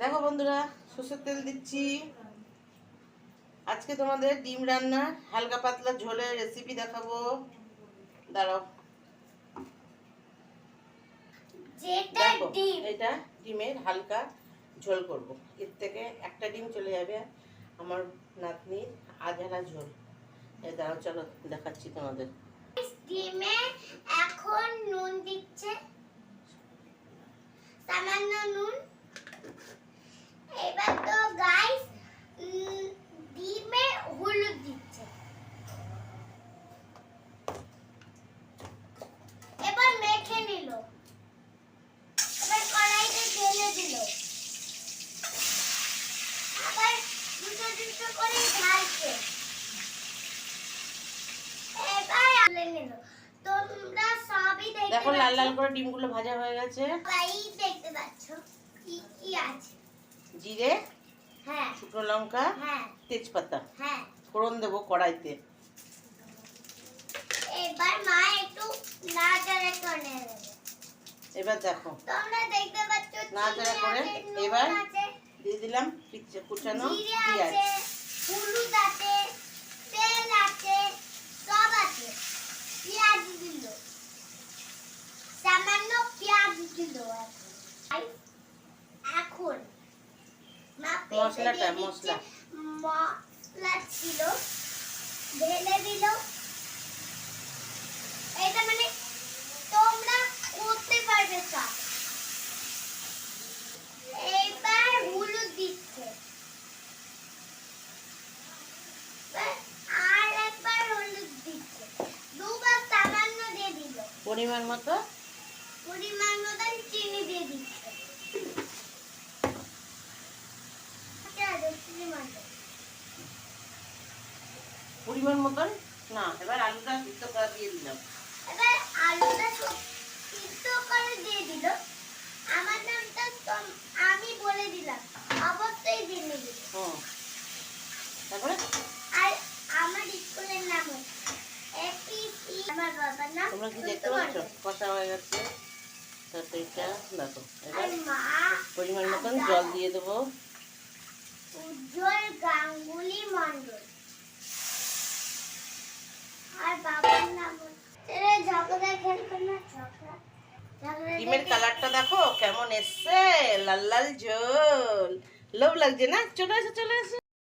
দেখো বন্ধুরা সর্ষের তেল দিচ্ছি। আজকে তোমাদের ডিম রান্না হালকা পাতলা ঝোলের রেসিপি দেখাবো। দাঁড়াও। এটা ডিমের হালকা ঝোল করব। এর থেকে একটা ডিম চলে যাবে আমার নাতনির আধারা ঝোল। এই দাঁড়াও চলো দেখাচ্ছি তোমাদের। ডিমে এখন নুন দিচ্ছে সামান্য নুন এবার তো গাইস ডিমে হলুদ দিচ্ছে এবার মেখে নিল এবার কড়াইতে ঢেলে দিল আবার দুটো দুটো করে ঢালছে এবার আলে নিল তোমরা সবই দেখতে দেখো লাল লাল। করে ডিমগুলো ভাজা হয়ে গেছে। সবাই দেখতে পাচ্ছ কি কি আছে জিরে হ্যাঁ শুকনো লঙ্কা হ্যাঁ তেজপাতা। হ্যাঁ ফোড়ন দেবো কড়াইতে। এবার মা একটু নাড়াচাড়া করে নেবে এবার দেখো। তোমরা দেখতে পাচ্ছ নাড়াচাড়া করে এবার দিয়ে দিলাম কুচানো পেঁয়াজ। হলুদ আছে তেল আছে সব আছে। পেঁয়াজ দিল। সামান্য পেঁয়াজ দিল এখন। মশলাটা, মশলা। মশলা ছিল ঢেলে দিল এটা মানে তোমরা করতে পারবে সব এবার হলুদ দিচ্ছে এবার আর একবার হলুদ দিচ্ছে দুবার সামান্য দিয়ে দিল পরিমাণ মতো? পরিমাণ মতো চিনি দিয়ে দিই আচ্ছা, পরিমাণ মতন? না এবার আলুটা সিদ্ধ করে দিয়ে দিলাম। এবার আলুটা সিদ্ধ করে দিয়ে দিল আমার নামটা তোম- আমি বলে দিলাম অবশ্যই দিয়ে নিবি হুম তারপরে আর আমার স্কুলের নাম হচ্ছে এপিসি আমার বাবার নাম তোমরা কি দেখতে পাচ্ছ? কষা হয়ে গেছে। তারপরে দেখো এবার পরিমাণ মতন জল দিয়ে দেবো। উজ্জ্বল গাঙ্গুলি মণ্ডল। আর বাবার নাম ঝগড়া খেলবে না ঝগড়া। ঝগড়া ডিমের কালারটা দেখো কেমন এসছে। লাল লাল ঝোল। লোভ লাগছে না? চলে এসো চলে এসো।